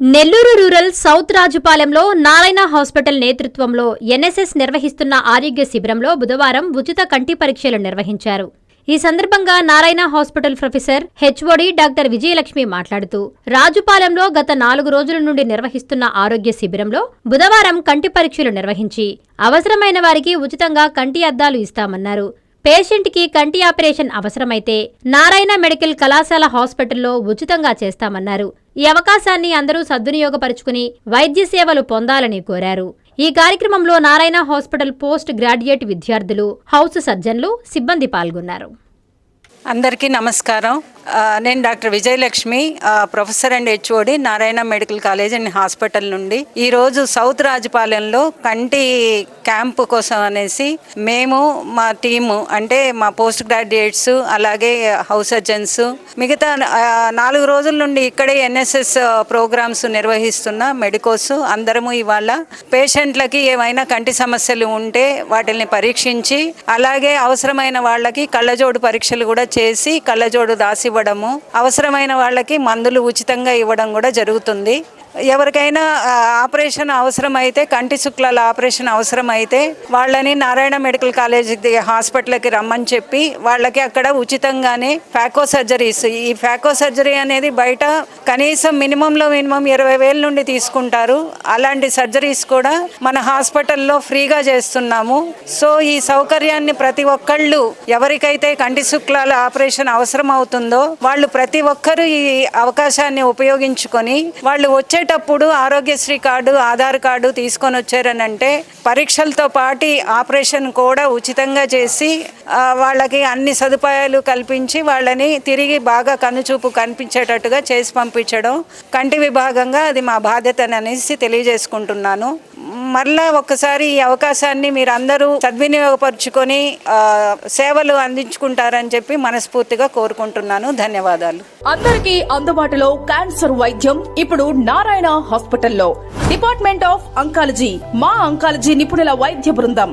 Nellore rural south రాజుపాలెంలో Narayana hospital నేతృత్వంలో NSS నిర్వహిస్తున్న ఆరోగ్య శిబిరంలో బుధవారం ఉచిత కంటి పరీక్షలు నిర్వహించారు. ఈ సందర్భంగా Narayana hospital professor HOD doctor Vijayalakshmi మాట్లాడుతూ రాజుపాలెంలో గత నాలుగు రోజుల నుండి నిర్వహిస్తున్న ఆరోగ్య శిబిరంలో బుధవారం కంటి పరీక్షలు నిర్వహించి అవసరమైన వారికి ఉచితంగా కంటి అద్దాలు ఇస్తామన్నారు. పేషెంట్కి కంటి ఆపరేషన్ అవసరమైతే నారాయణ మెడికల్ కళాశాల హాస్పిటల్లో ఉచితంగా చేస్తామన్నారు. ఈ అవకాశాన్ని అందరూ సద్వినియోగపరుచుకుని వైద్య సేవలు పొందాలని కోరారు. ఈ కార్యక్రమంలో నారాయణ హాస్పిటల్ పోస్ట్ గ్రాడ్యుయేట్ విద్యార్థులు హౌస్ సర్జన్లు సిబ్బంది పాల్గొన్నారు. అందరికీ నమస్కారం. నేను doctor Vijayalakshmi professor and HOD Narayana medical college and hospital నుండి. ఈరోజు సౌత్ రాజపాలెంలో కంటి క్యాంపు కోసం అనేసి మేము మా టీము అంటే మా పోస్ట్ గ్రాడ్యుయేట్స్ అలాగే హౌస్ సర్జన్స్ మిగతా నాలుగు రోజుల నుండి ఇక్కడే ఎన్ఎస్ఎస్ ప్రోగ్రామ్స్ నిర్వహిస్తున్న మెడికోస్ అందరము ఇవాళ పేషెంట్లకి ఏమైనా కంటి సమస్యలు ఉంటే వాటిని పరీక్షించి అలాగే అవసరమైన వాళ్ళకి కళ్ళజోడు పరీక్షలు కూడా చేసి కళ్ళజోడు దాసివ్వడము అవసరమైన వాళ్ళకి మందులు ఉచితంగా ఇవ్వడం కూడా జరుగుతుంది. ఎవరికైనా ఆపరేషన్ అవసరమైతే కంటి శుక్లాల ఆపరేషన్ అవసరమైతే వాళ్ళని నారాయణ మెడికల్ కాలేజ్ హాస్పిటల్కి రమ్మని చెప్పి వాళ్ళకి అక్కడ ఉచితంగానే ఫ్యాకో సర్జరీస్. ఈ ఫ్యాకో సర్జరీ అనేది బయట కనీసం మినిమంలో మినిమం ఇరవై వేల నుండి తీసుకుంటారు. అలాంటి సర్జరీస్ కూడా మన హాస్పిటల్లో ఫ్రీగా చేస్తున్నాము. సో ఈ సౌకర్యాన్ని ప్రతి ఒక్కళ్ళు ఎవరికైతే కంటి శుక్లాల ఆపరేషన్ అవసరం అవుతుందో వాళ్ళు ప్రతి ఒక్కరూ ఈ అవకాశాన్ని ఉపయోగించుకొని వాళ్ళు వచ్చే వచ్చేటప్పుడు ఆరోగ్యశ్రీ కార్డు ఆధార్ కార్డు తీసుకొని వచ్చారనంటే పరీక్షలతో పాటు ఆపరేషన్ కూడా ఉచితంగా చేసి వాళ్ళకి అన్ని సదుపాయాలు కల్పించి వాళ్ళని తిరిగి బాగా కనుచూపు కనిపించేటట్టుగా చేసి పంపించడం కంటి విభాగంగా అది మా బాధ్యత అనేసి తెలియజేసుకుంటున్నాను. మరలా ఒక్కసారి ఈ అవకాశాన్ని మీరందరూ సద్వినియోగపరుచుకొని సేవలు అందించుకుంటారని చెప్పి మనస్ఫూర్తిగా కోరుకుంటున్నాను. ధన్యవాదాలు. అందరికీ అందుబాటులో క్యాన్సర్ వైద్యం ఇప్పుడు నారాయణ హాస్పిటల్లో. డిపార్ట్మెంట్ ఆఫ్ అంకాలజీ మా అంకాలజీ నిపుణుల వైద్య బృందం.